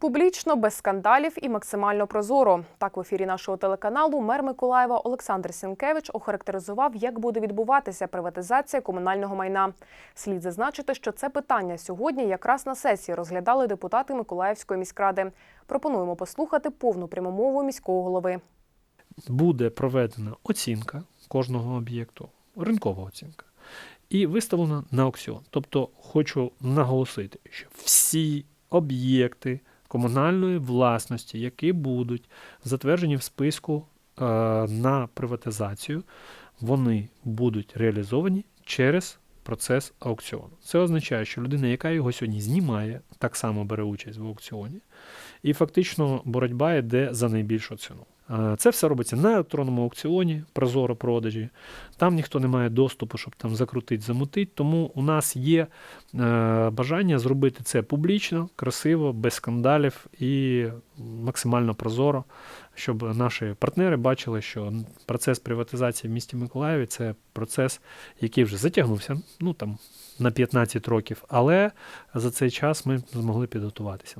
Публічно, без скандалів і максимально прозоро. Так в ефірі нашого телеканалу мер Миколаєва Олександр Сінкевич охарактеризував, як буде відбуватися приватизація комунального майна. Слід зазначити, що це питання сьогодні якраз на сесії розглядали депутати Миколаївської міськради. Пропонуємо послухати повну прямомову міського голови. буде проведена оцінка кожного об'єкту, ринкова оцінка, і виставлена на аукціон. Тобто хочу наголосити, що всі об'єкти комунальної власності, які будуть затверджені в списку е, на приватизацію, вони будуть реалізовані через процес аукціону. Це означає, що людина, яка його сьогодні знімає, так само бере участь в аукціоні, і фактично боротьба йде за найбільшу ціну. Е, Це все робиться на електронному аукціоні, прозоро продажі. Там ніхто не має доступу, щоб там закрутити, замутити. Тому у нас є е, бажання зробити це публічно, красиво, без скандалів і максимально прозоро, щоб наші партнери бачили, що процес приватизації в місті Миколаєві це процес, який вже затягнувся, ну там на 15 років, але за цей час ми змогли підготуватися.